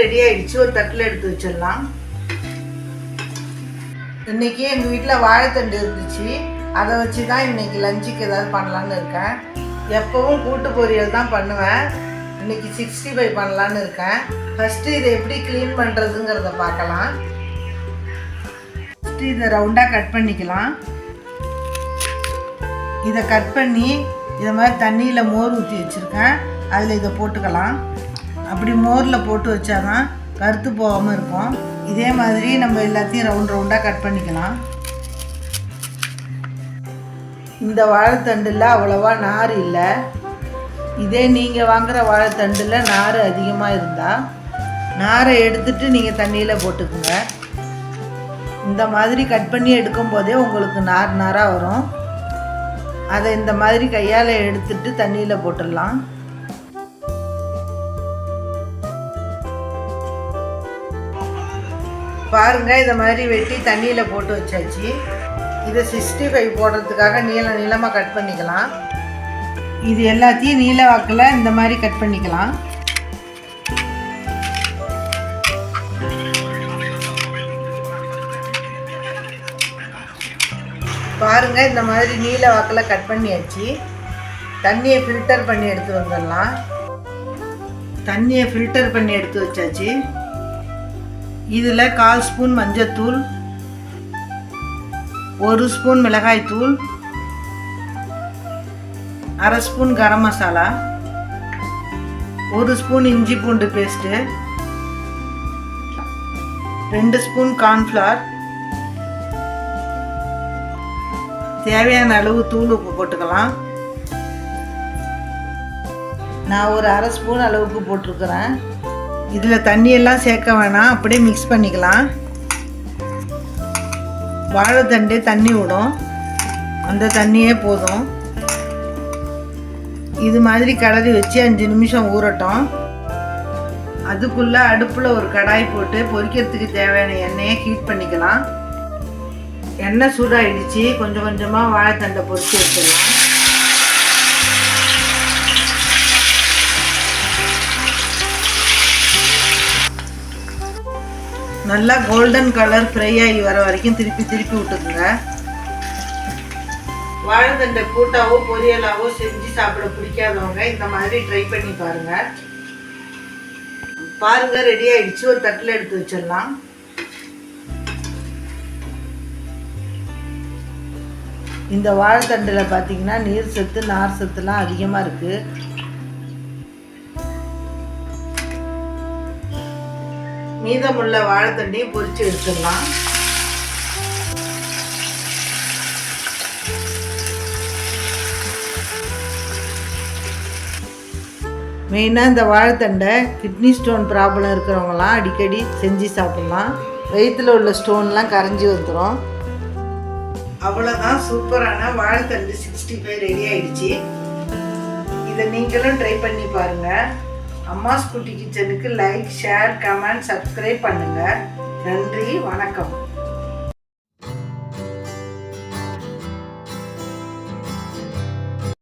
Ready ஆயிடுச்சு. ஒரு தட்டில் எடுத்து வச்சிடலாம். இன்னைக்கு எங்கள் வீட்டில் வாழைத்தண்டு இருந்துச்சு. அதை வச்சு தான் இன்னைக்கு லஞ்சுக்கு ஏதாவது பண்ணலான்னு இருக்கேன். எப்பவும் கூட்டு பொரியல் தான் பண்ணுவேன். இன்னைக்கு சிக்ஸ்டி ஃபைவ் பண்ணலான்னு இருக்கேன். ஃபஸ்ட்டு இதை எப்படி க்ளீன் பண்ணுறதுங்கிறத பார்க்கலாம். ஃபஸ்ட்டு இதை ரவுண்டாக கட் பண்ணிக்கலாம். இதை கட் பண்ணி இதை மாதிரி தண்ணியில் மோர் ஊற்றி வச்சுருக்கேன். அதில் இதை போட்டுக்கலாம். அப்படி மோரில் போட்டு வச்சா தான் கருத்து போகாமல் இருக்கும். இதே மாதிரி நம்ம எல்லாத்தையும் ரவுண்ட் ரவுண்டாக கட் பண்ணிக்கலாம். இந்த வாழைத்தண்டில் அவ்வளோவா நார் இல்லை. இதே நீங்கள் வாங்குகிற வாழைத்தண்டில் நார் அதிகமாக இருந்தால் நாரை எடுத்துட்டு நீங்கள் தண்ணியில் போட்டுக்குங்க. இந்த மாதிரி கட் பண்ணி எடுக்கும் போதே உங்களுக்கு நார் நாராக வரும். அதை இந்த மாதிரி கையால் எடுத்துட்டு தண்ணியில் போட்டுடலாம். பாருங்க இந்த மாதிரி வெட்டி தண்ணியில் போட்டு வச்சாச்சு. இதை சிக்ஸ்டி ஃபைவ் போடுறதுக்காக நீள நீளமாக கட் பண்ணிக்கலாம். இது எல்லாத்தையும் நீல வாக்கில் இந்த மாதிரி கட் பண்ணிக்கலாம். பாருங்க இந்த மாதிரி நீல வாக்கில் கட் பண்ணியாச்சு. தண்ணியை ஃபில்டர் பண்ணி எடுத்து வந்துடலாம். தண்ணியை ஃபில்டர் பண்ணி எடுத்து வச்சாச்சு. இதில் கால் ஸ்பூன் மஞ்சத்தூள் ஒரு ஸ்பூன் மிளகாய்த்தூள் அரை ஸ்பூன் கரம் மசாலா ஒரு ஸ்பூன் இஞ்சி பூண்டு பேஸ்ட்டு ரெண்டு ஸ்பூன் கார்ன்ஃப்ளவர். தேவையான அளவு தூள் உப்பு போட்டுக்கலாம். நான் ஒரு அரை ஸ்பூன் அளவுக்கு போட்டிருக்கிறேன். இதில் தண்ணியெல்லாம் சேர்க்க வேணாம். அப்படியே மிக்ஸ் பண்ணிக்கலாம். வாழைத்தண்டே தண்ணி விடும். அந்த தண்ணியே போதும். இது மாதிரி கிளறி வச்சு அஞ்சு நிமிஷம் ஊறட்டும். அதுக்குள்ளே அடுப்பில் ஒரு கடாய் போட்டு பொரிக்கிறதுக்கு தேவையான எண்ணெயை ஹீட் பண்ணிக்கலாம். எண்ணெய் சூடாகிடுச்சு கொஞ்சம் கொஞ்சமாக வாழைத்தண்டை பொரிச்சு வச்சிடலாம் நல்லா கோல்டன் கலர் ஃப்ரை ஆகி வர வரைக்கும் திருப்பி திருப்பி விட்டுக்குங்க. வாழைத்தண்டை கூட்டாவோ பொரியலாவோ செஞ்சு சாப்பிட பிடிக்காதவங்க இந்த மாதிரி ட்ரை பண்ணி பாருங்க. பாருங்க ரெடி ஆயிடுச்சு. ஒரு தட்டில் எடுத்து வச்சிடலாம். இந்த வாழைத்தண்டில் பார்த்தீங்கன்னா நீர் சத்து நார் சத்துலாம் அதிகமாக இருக்குது மீதமுள்ள வாழைத்தண்டையும் பொறிச்சு எடுத்துடலாம். மெயினாக இந்த வாழைத்தண்டை கிட்னி ஸ்டோன் ப்ராப்ளம் இருக்கிறவங்களாம் அடிக்கடி செஞ்சு சாப்பிட்லாம். வயிற்றில் உள்ள ஸ்டோன்லாம் கரைஞ்சி வந்துடும் அவ்வளோதான் சூப்பரான வாழைத்தண்டு சிக்ஸ்டி ஃபைவ் ரெடி ஆயிடுச்சு. இதை நீங்களும் ட்ரை பண்ணி பாருங்கள் அம்மா ஸ்கூட்டி கிச்சனுக்கு லைக் ஷேர் கமெண்ட் சப்ஸ்கிரைப் பண்ணுங்கள் நன்றி வணக்கம்.